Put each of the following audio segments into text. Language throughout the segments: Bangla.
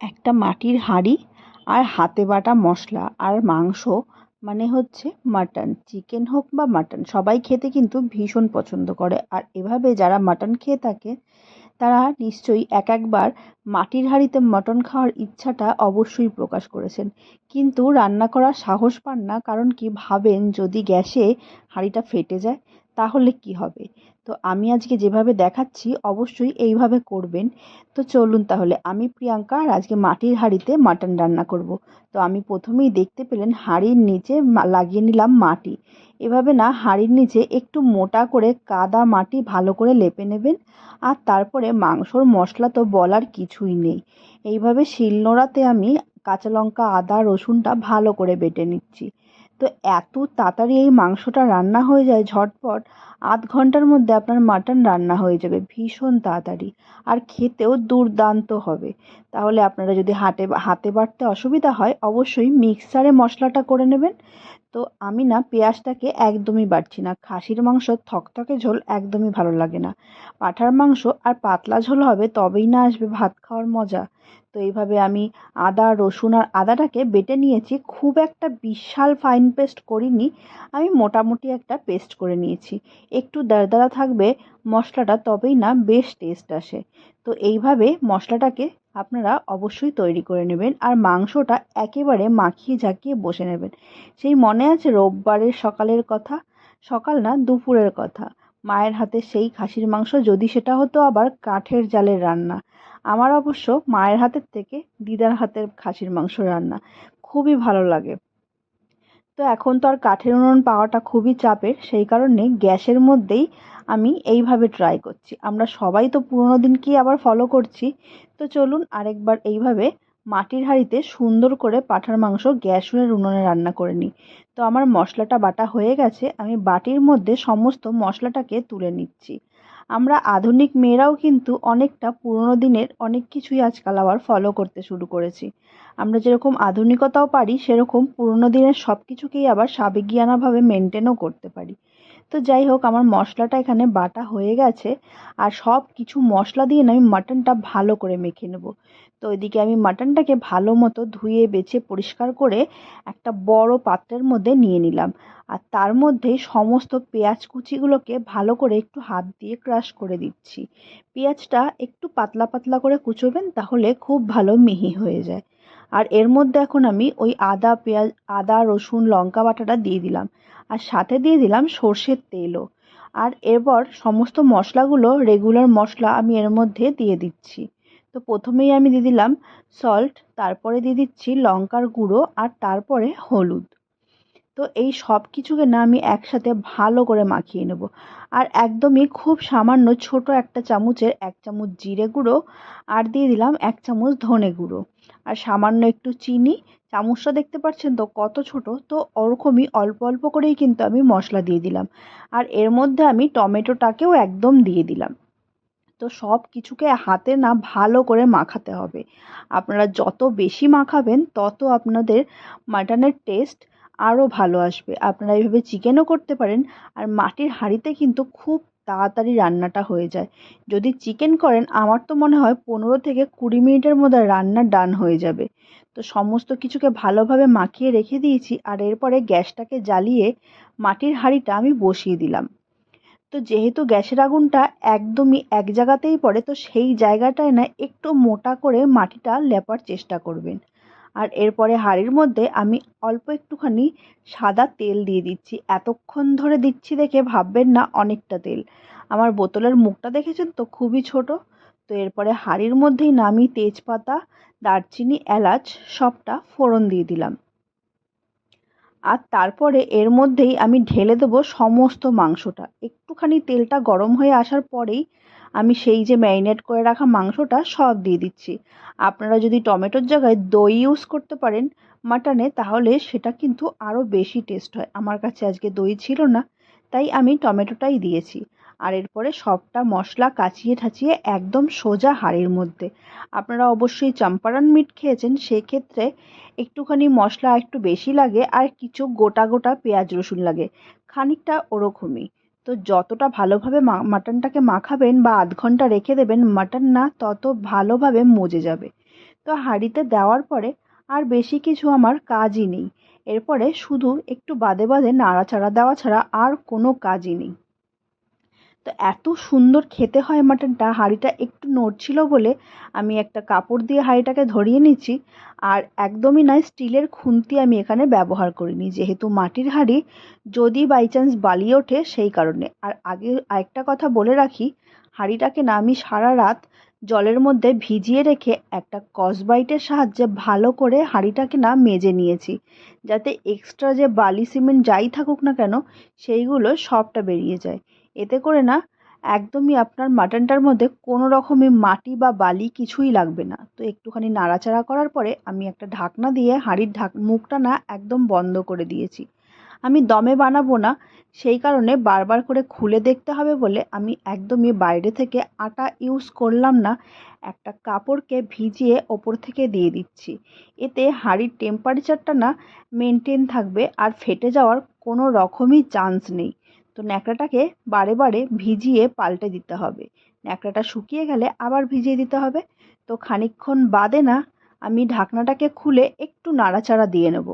একটা মাটির হাঁড়ি আর হাতে বাটা মশলা আর মাংস মানে হচ্ছে মাটন। চিকেন হোক বা মাটন, সবাই খেতে কিন্তু ভীষণ পছন্দ করে। আর এভাবে যারা মাটন খেয়ে থাকে, তারা নিশ্চয়ই এক একবার মাটির হাঁড়িতে মটন খাওয়ার ইচ্ছাটা অবশ্যই প্রকাশ করেছেন। কিন্তু রান্না করার সাহস পান না, কারণ কি ভাবেন, যদি গ্যাসে হাঁড়িটা ফেটে যায় তাহলে কি হবে? তো আমি আজকে যেভাবে দেখাচ্ছি, অবশ্যই এইভাবে করবেন। তো চলুন তাহলে, আমি প্রিয়াঙ্কা আর আজকে মাটির হাঁড়িতে মাটন রান্না করব। তো আমি প্রথমেই দেখতে পেলেন হাঁড়ির নিচে লাগিয়ে নিলাম মাটি। এভাবে না, হাঁড়ির নিচে একটু মোটা করে কাদা মাটি ভালো করে লেপে নেবেন। আর তারপরে মাংসর মশলা তো বলার কিছুই নেই। এইভাবে শিলনোড়াতে আমি কাঁচা লঙ্কা, আদা, রসুনটা ভালো করে বেটে নিচ্ছি। তো এত তাড়াতাড়ি এই মাংসটা রান্না হয়ে যায় ঝটপট, আধ ঘণ্টার মধ্যে আপনার মাটন রান্না হয়ে যাবে, ভীষণ তাড়াতাড়ি। আর খেতেও দুর্দান্ত হবে। তাহলে আপনারা যদি হাটে হাতে বাটতে অসুবিধা হয়, অবশ্যই মিক্সারে মশলাটা করে নেবেন। তো আমি না পেঁয়াজটাকে একদমই বাটছি না। খাসির মাংস, থকথকে ঝোল একদমই ভালো লাগে না। পাঁঠার মাংস আর পাতলা ঝোল হবে, তবেই না আসবে ভাত খাওয়ার মজা। তো এইভাবে আমি আদা, রসুন আর আদাটাকে বেটে নিয়েছি। খুব একটা বিশাল ফাইন পেস্ট করিনি। আমি মোটামুটি একটা পেস্ট করে নিয়েছি। একটু দারদারা থাকবে মশলাটা, তবেই না বেশ টেস্ট আসে। তো এইভাবে মশলাটাকে আপনারা অবশ্যই তৈরি করে নেবেন আর মাংসটা একেবারে মাখিয়ে ঝাঁকিয়ে বসে নেবেন। সেই মনে আছে রোববারের সকালের কথা? সকাল না, দুপুরের কথা। মায়ের হাতে সেই খাসির মাংস, যদি সেটা হতো আবার কাঠের জালের রান্না। আমার অবশ্য মায়ের হাতের থেকে দিদার হাতের খাসির মাংস রান্না খুবই ভালো লাগে। তো এখন তো আর কাঠের উনুন পাওয়াটা খুবই চাপের, সেই কারণে গ্যাসের মধ্যেই আমি এইভাবে ট্রাই করছি। আমরা সবাই তো পুরোনো দিনকেই আবার ফলো করছি। তো চলুন আরেকবার এইভাবে মাটির হাঁড়িতে সুন্দর করে পাঁঠার মাংস গ্যাস গ্যাসের উনুনে রান্না করে নিই। তো আমার মশলাটা বাটা হয়ে গেছে, আমি বাটির মধ্যে সমস্ত মশলাটাকে তুলে নিচ্ছি। আমরা আধুনিক মেয়েরাও কিন্তু অনেকটা পুরোনো দিনের অনেক কিছুই আজকাল আবার ফলো করতে শুরু করেছি। আমরা যেরকম আধুনিকতাও পারি, সেরকম পুরোনো দিনের সব কিছুকেই আবার সাবেকিয়ানাভাবে মেনটেনও করতে পারি। তো যাই হোক, আমার মশলাটা এখানে বাটা হয়ে গেছে, আর সব কিছু মশলা দিয়ে আমি মাটনটা ভালো করে মেখে নেব। তো ওইদিকে আমি মাটনটাকে ভালো মতো ধুয়ে, বেছে, পরিষ্কার করে একটা বড় পাত্রের মধ্যে নিয়ে নিলাম। আর তার মধ্যে সমস্ত পেঁয়াজ কুচিগুলোকে ভালো করে একটু হাত দিয়ে ক্রাশ করে দিচ্ছি। পেঁয়াজটা একটু পাতলা পাতলা করে কুচোবেন, তাহলে খুব ভালো মিহি হয়ে যায়। আর এর মধ্যে এখন আমি ওই আদা পেঁয়াজ, আদা, রসুন, লঙ্কা বাটাটা দিয়ে দিলাম। আর সাথে দিয়ে দিলাম সর্ষের তেলও। আর এরপর সমস্ত মশলাগুলো রেগুলার মশলা আমি এর মধ্যে দিয়ে দিচ্ছি। তো প্রথমেই আমি দিয়ে দিলাম সল্ট তারপরে দিয়ে দিচ্ছি লঙ্কার গুঁড়ো আর তারপরে হলুদ। তো এই সব কিছুকে না আমি একসাথে ভালো করে মাখিয়ে নেব। আর একদমই খুব সামান্য ছোট একটা চামচের এক চামচ জিরে গুঁড়ো আর দিয়ে দিলাম এক চামচ ধনে গুঁড়ো। আর সামান্য একটু চিনি, চামচটা দেখতে পাচ্ছেন তো কত ছোট? তো ওরকমই অল্প অল্প করেই কিন্তু আমি মশলা দিয়ে দিলাম। আর এর মধ্যে আমি টমেটোটাকেও একদম দিয়ে দিলাম। তো সব কিছুকে হাতে না ভালো করে মাখাতে হবে। আপনারা যত বেশি মাখাবেন, তত আপনাদের মাটনের টেস্ট আরও ভালো আসবে। আপনারা এইভাবে চিকেনও করতে পারেন, আর মাটির হাঁড়িতে কিন্তু খুব তাড়াতাড়ি রান্নাটা হয়ে যায়। যদি চিকেন করেন, আমার তো মনে হয় পনেরো থেকে কুড়ি মিনিটের মধ্যে রান্না ডান হয়ে যাবে। তো সমস্ত কিছুকে ভালোভাবে মাখিয়ে রেখে দিয়েছি, আর এরপরে গ্যাসটাকে জ্বালিয়ে মাটির হাঁড়িটা আমি বসিয়ে দিলাম। তো যেহেতু গ্যাসের আগুনটা একদমই এক জায়গাতেই পড়ে, তো সেই জায়গাটায় না একটু মোটা করে মাটিটা লেপার চেষ্টা করবেন। আর এরপরে হাঁড়ির মধ্যে আমি অল্প একটুখানি সাদা তেল দিয়ে দিচ্ছি। এতক্ষণ ধরে দিচ্ছি দেখে ভাববেন না অনেকটা তেল। আমার বোতলের মুখটা দেখেছেন তো? খুবই ছোট। তো এরপরে হাঁড়ির মধ্যেই না আমি তেজপাতা, দারচিনি, এলাচ সবটা ফোড়ন দিয়ে দিলাম। আর তারপরে এর মধ্যেই আমি ঢেলে দেবো সমস্ত মাংসটা। একটুখানি তেলটা গরম হয়ে আসার পরেই আমি সেই যে ম্যারিনেট করে রাখা মাংসটা সব দিয়ে দিচ্ছি। আপনারা যদি টমেটোর জায়গায় দই ইউজ করতে পারেন মাটনে, তাহলে সেটা কিন্তু আরও বেশি টেস্ট হয়। আমার কাছে আজকে দই ছিল না, তাই আমি টমেটোটাই দিয়েছি। আর এরপরে সবটা মশলা কাচিয়ে ঠাচিয়ে একদম সোজা হাঁড়ির মধ্যে। আপনারা অবশ্যই চম্পারন মিট খেয়েছেন, সেক্ষেত্রে একটুখানি মশলা একটু বেশি লাগে আর কিছু গোটা গোটা পেঁয়াজ রসুন লাগে। খানিকটা ওরকমই। তো যতটা ভালোভাবে মাটনটাকে মাখাবেন বা আধ ঘণ্টা রেখে দেবেন, মাটন না তত ভালোভাবে মজে যাবে। তো হাঁড়িতে দেওয়ার পরে আর বেশি কিছু আমার কাজই নেই। এরপরে শুধু একটু বাদে বাদে নাড়াচাড়া দেওয়া ছাড়া আর কোনো কাজই নেই। তো এত সুন্দর খেতে হয় মাটনটা, হাঁড়িটা একটু নড়ছিল বলে আমি একটা কাপড় দিয়ে হাঁড়িটাকে ধরিয়ে নিচ্ছি আর একদমই নয়, স্টিলের খুন্তি আমি এখানে ব্যবহার করিনি। যেহেতু মাটির হাঁড়ি যদি বাই চান্স বালি ওঠে সেই কারণে। আর আগে আরেকটা কথা বলে রাখি, হাঁড়িটাকে না আমি সারা রাত জলের মধ্যে ভিজিয়ে রেখে একটা কসবাইটের সাহায্যে ভালো করে হাঁড়িটাকে না মেজে নিয়েছি। যাতে এক্সট্রা যে বালি সিমেন্ট যাই থাকুক না কেন, সেইগুলো সবটা বেরিয়ে যায়। এতে করে না একদমই আপনার মাটনটার মধ্যে কোনো রকমের মাটি বা বালি কিছুই লাগবে না। তো একটুখানি নাড়াচাড়া করার পরে আমি একটা ঢাকনা দিয়ে হাঁড়ির ঢাক, মুখটা না একদম বন্ধ করে দিয়েছি। আমি দমে বানাবো না, সেই কারণে বারবার করে খুলে দেখতে হবে বলে আমি একদমই বাইরে থেকে আটা ইউজ করলাম না, একটা কাপড়কে ভিজিয়ে ওপর থেকে দিয়ে দিচ্ছি। এতে হাঁড়ির টেম্পারেচারটা না মেনটেন থাকবে আর ফেটে যাওয়ার কোনো রকমই চান্স নেই। তো ন্যাকড়াটাকে বারে বারে ভিজিয়ে পাল্টে দিতে হবে। ন্যাকড়াটা শুকিয়ে গেলে আবার ভিজিয়ে দিতে হবে। তো খানিকক্ষণ বাদে না আমি ঢাকনাটাকে খুলে একটু নাড়াচাড়া দিয়ে নেব।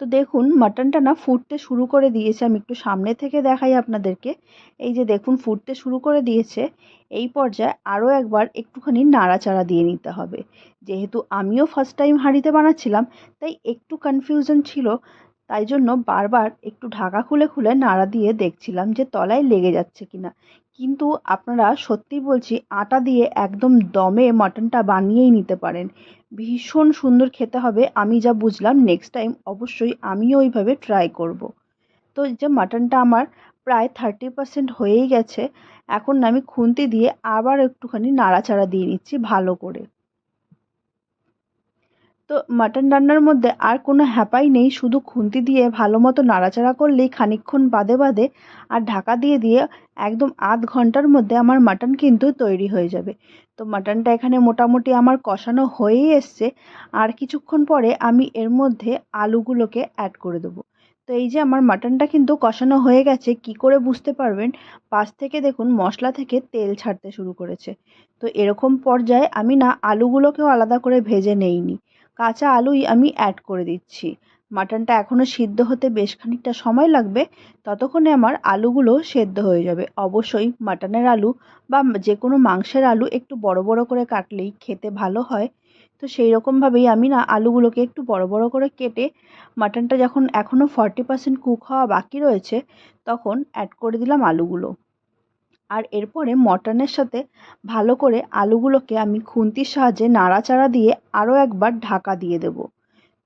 তো দেখুন মাটনটা না ফুটতে শুরু করে দিয়েছে। আমি একটু সামনে থেকে দেখাই আপনাদেরকে। এই যে দেখুন ফুটতে শুরু করে দিয়েছে। এই পর্যায়ে আরও একবার একটুখানি নাড়াচাড়া দিয়ে নিতে হবে। যেহেতু আমিও ফার্স্ট টাইম হাঁড়িতে বানাচ্ছিলাম, তাই একটু কনফিউশন ছিল। তাই জন্য বারবার একটু ঢাকা খুলে খুলে নাড়া দিয়ে দেখছিলাম যে তলায় লেগে যাচ্ছে কি না কিন্তু আপনারা সত্যি বলছি, আটা দিয়ে একদম দমে মাটনটা বানিয়েই নিতে পারেন। ভীষণ সুন্দর খেতে হবে, আমি যা বুঝলাম নেক্সট টাইম অবশ্যই আমিও ওইভাবে ট্রাই করব। তো যে মাটনটা আমার প্রায় থার্টি পার্সেন্ট হয়েই গেছে, এখন আমি খুন্তি দিয়ে আবার একটুখানি নাড়াচাড়া দিয়ে নিচ্ছি ভালো করে। তো মাটন রান্নার মধ্যে আর কোনো হ্যাপাই নেই, শুধু খুন্তি দিয়ে ভালো মতো নাড়াচাড়া করলেই খানিকক্ষণ বাদে বাদে আর ঢাকা দিয়ে দিয়ে একদম আধ ঘণ্টার মধ্যে আমার মাটন কিন্তু তৈরি হয়ে যাবে। তো মাটনটা এখানে মোটামুটি আমার কষানো হয়েই এসছে। আর কিছুক্ষণ পরে আমি এর মধ্যে আলুগুলোকে অ্যাড করে দেবো। তো এই যে আমার মাটনটা কিন্তু কষানো হয়ে গেছে, কি করে বুঝতে পারবেন? পাশ থেকে দেখুন মশলা থেকে তেল ছাড়তে শুরু করেছে। তো এরকম পর্যায়ে আমি না আলুগুলোকেও আলাদা করে ভেজে নেইনি। কাঁচা আলুই আমি অ্যাড করে দিচ্ছি। মাটনটা এখনও সিদ্ধ হতে বেশ খানিকটা সময় লাগবে, ততক্ষণে আমার আলুগুলো সেদ্ধ হয়ে যাবে। অবশ্যই মাটনের আলু বা যে কোনো মাংসের আলু একটু বড় বড় করে কাটলেই খেতে ভালো হয়। তো সেই রকমভাবেই আমি না আলুগুলোকে একটু বড় বড় করে কেটে মাটনটা যখন এখনও ফর্টি পার্সেন্ট কুক হওয়া বাকি রয়েছে, তখন অ্যাড করে দিলাম আলুগুলো। আর এরপরে মটনের সাথে ভালো করে আলুগুলোকে আমি খুন্তির সাহায্যে নাড়াচাড়া দিয়ে আরও একবার ঢাকা দিয়ে দেবো।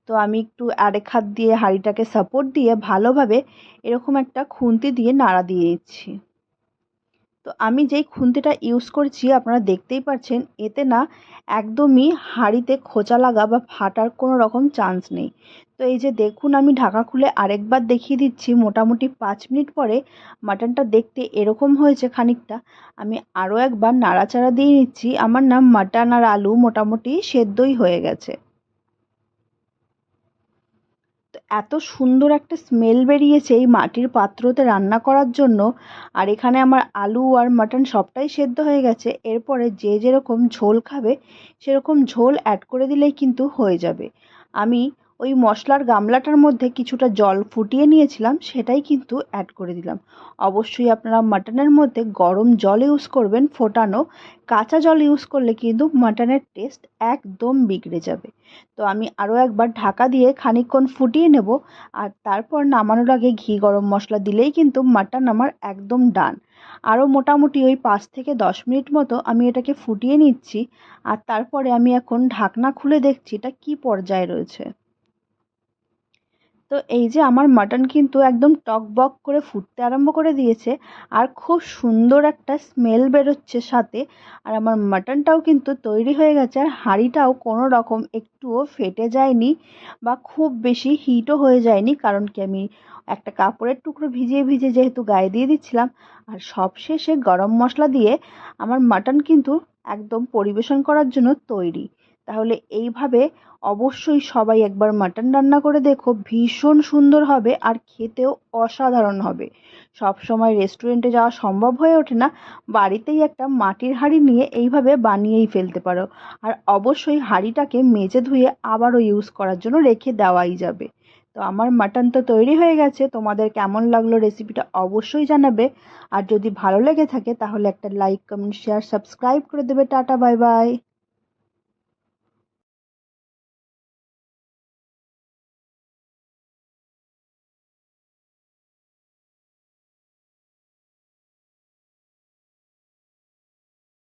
তো আমি একটু আরেক হাত দিয়ে হাঁড়িটাকে সাপোর্ট দিয়ে ভালোভাবে এরকম একটা খুন্তি দিয়ে নাড়া দিয়ে দিচ্ছি তো আমি যেই খুন্তিটা ইউজ করছি, আপনারা দেখতেই পাচ্ছেন এতে না একদমই হাঁড়িতে খোঁচা লাগা বা ফাটার কোনো রকম চান্স নেই। তো এই যে দেখুন, আমি ঢাকা খুলে আরেকবার দেখিয়ে দিচ্ছি। মোটামুটি পাঁচ মিনিট পরে মাটনটা দেখতে এরকম হয়েছে খানিকটা। আমি আরও একবার নাড়াচাড়া দিয়ে নিচ্ছি। আমার নাম মাটন আর আলু মোটামুটি সেদ্ধই হয়ে গেছে। তো এত সুন্দর একটা স্মেল বেরিয়েছে এই মাটির পাত্রতে রান্না করার জন্য। আর এখানে আমার আলু আর মাটন সবটাই সেদ্ধ হয়ে গেছে। এরপরে যে যেরকম ঝোল খাবে, সেরকম ঝোল অ্যাড করে দিলেই কিন্তু হয়ে যাবে। আমি ওই মশলার গামলাটার মধ্যে কিছুটা জল ফুটিয়ে নিয়েছিলাম, সেটাই কিন্তু অ্যাড করে দিলাম। অবশ্যই আপনারা মাটনের মধ্যে গরম জল ইউজ করবেন, ফোটানো কাঁচা জল ইউজ করলে কিন্তু মাটনের টেস্ট একদম বিগড়ে যাবে। তো আমি আরও একবার ঢাকা দিয়ে খানিকক্ষণ ফুটিয়ে নেব, আর তারপর নামানোর আগে ঘি গরম মশলা দিলেই কিন্তু মাটন আমার একদম ডান আরও মোটামুটি ওই পাঁচ থেকে দশ মিনিট মতো আমি এটাকে ফুটিয়ে নিচ্ছি, আর তারপরে আমি এখন ঢাকনা খুলে দেখছি এটা কী পর্যায়ে রয়েছে। তো এই যে আমার মাটন কিন্তু একদম টকবক করে ফুটতে আরম্ভ করে দিয়েছে আর খুব সুন্দর একটা স্মেল বেরোচ্ছে সাথে। আর আমার মাটনটাও কিন্তু তৈরি হয়ে গেছে আর হাঁড়িটাও কোনো রকম একটুও ফেটে যায়নি বা খুব বেশি হিটও হয়ে যায়নি কারণ কি আমি একটা কাপড়ের টুকরো ভিজিয়ে ভিজিয়ে যেহেতু গায়ে দিয়ে দিচ্ছিলাম আর সবশেষে গরম মশলা দিয়ে আমার মাটন কিন্তু একদম পরিবেশন করার জন্য তৈরি। তাহলে এইভাবে অবশ্যই সবাই একবার মাটন রান্না করে দেখো, ভীষণ সুন্দর হবে আর খেতেও অসাধারণ হবে। সব সময় রেস্টুরেন্টে যাওয়া সম্ভব হয়ে ওঠে না, বাড়িতেই একটা মাটির হাঁড়ি নিয়ে এইভাবে বানিয়েই ফেলতে পারো। আর অবশ্যই হাঁড়িটাকে মেজে ধুয়ে আবারও ইউজ করার জন্য রেখে দেওয়াই যাবে। তো আমার মাটন তো তৈরি হয়ে গেছে, তোমাদের কেমন লাগল রেসিপিটা অবশ্যই জানাবে। আর যদি ভালো লেগে থাকে তাহলে একটা লাইক কমেন্ট শেয়ার সাবস্ক্রাইব করে দেবে। Tata bye bye